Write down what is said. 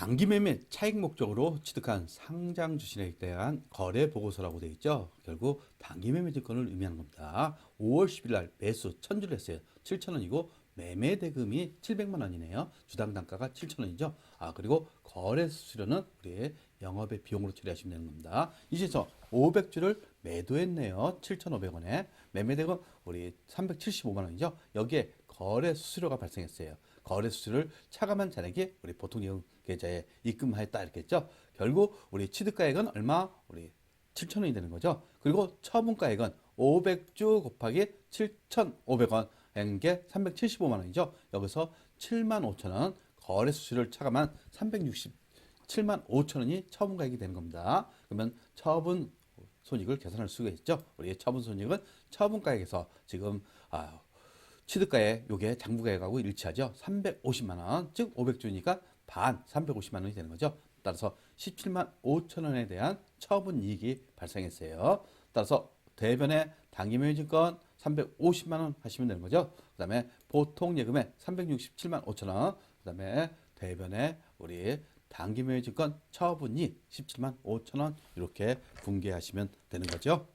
단기 매매 차익 목적으로 취득한 상장 주식에 대한 거래 보고서라고 되어 있죠. 결국 단기 매매 증권을 의미하는 겁니다. 5월 10일 날 매수 1000주를 했어요. 7,000원이고 매매 대금이 700만 원이네요. 주당 단가가 7,000원이죠. 아, 그리고 거래 수수료는 우리의 영업의 비용으로 처리하시면 되는 겁니다. 이제서 500주를 매도했네요. 7,500원에. 매매 대금 우리 375만 원이죠. 여기에 거래 수수료가 발생했어요. 거래 수수료를 차감한 잔액이 우리 보통 이용 계좌에 입금하였다 이렇게 했죠. 결국 우리 취득가액은 얼마? 우리 7,000원이 되는 거죠. 그리고 처분가액은 500주 곱하기 7,500원 한게 375만 원이죠. 여기서 7만 5천 원 거래 수수료를 차감한 367만 5천 원이 처분가액이 되는 겁니다. 그러면 처분 손익을 계산할 수가 있죠. 우리 처분 손익은 처분가액에서 지금 아, 취득가액 요게 장부가액하고 일치하죠. 350만 원, 즉 500주니까 반 350만 원이 되는 거죠. 따라서 17만 5천 원에 대한 처분 이익이 발생했어요. 따라서 대변의 단기매매증권 350만 원 하시면 되는 거죠. 그다음에 보통 예금에 367만 5천 원. 그다음에 대변의 우리 단기매매증권 처분이 17만 5천 원 이렇게 분개하시면 되는 거죠.